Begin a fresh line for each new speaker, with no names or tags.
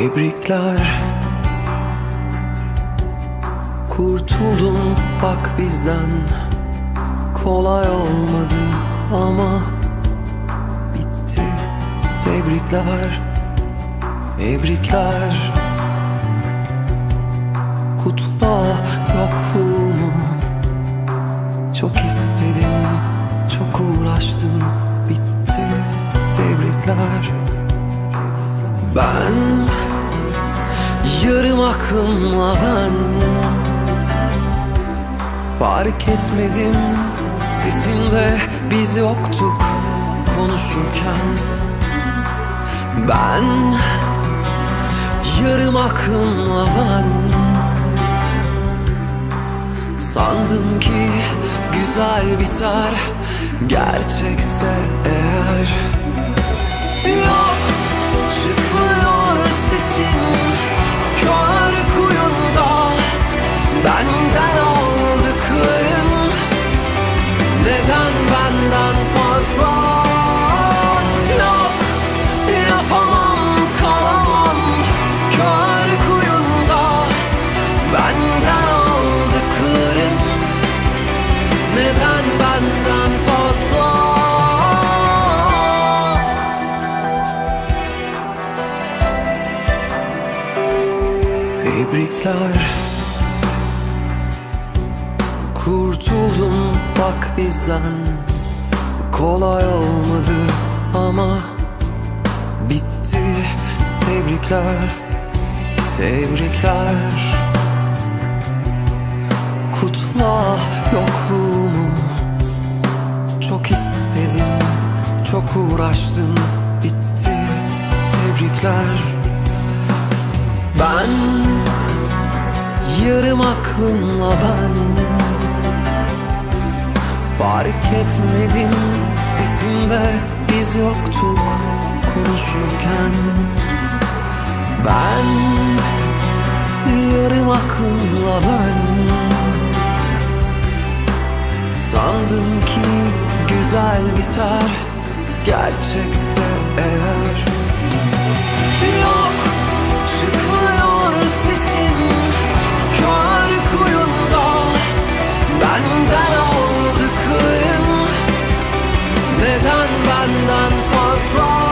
Tebrikler. Kurtuldum bak bizden. Kolay olmadı ama Bitti. Tebrikler. Tebrikler. Kutla yokluğumu Çok istedim Çok uğraştım Bitti. Tebrikler. Ben Yarım aklımla ben Fark etmedim. Sesinde biz yoktuk Konuşurken. Ben Yarım aklımla ben Sandım ki güzel biter Gerçekse eğer. Yok çıkmıyor sesin Có Tebrikler. Kurtuldum bak bizden. Kolay olmadı ama Bitti. Tebrikler Tebrikler. Kutla yokluğumu. Çok istedim Çok uğraştım. Bitti. Tebrikler Ben Yarım aklımla ben Fark etmedim sesinde biz yoktuk konuşurken. Ben yarım aklımla ben Sandım ki güzel biter gerçekse eğer Eltern wandern vors Rock.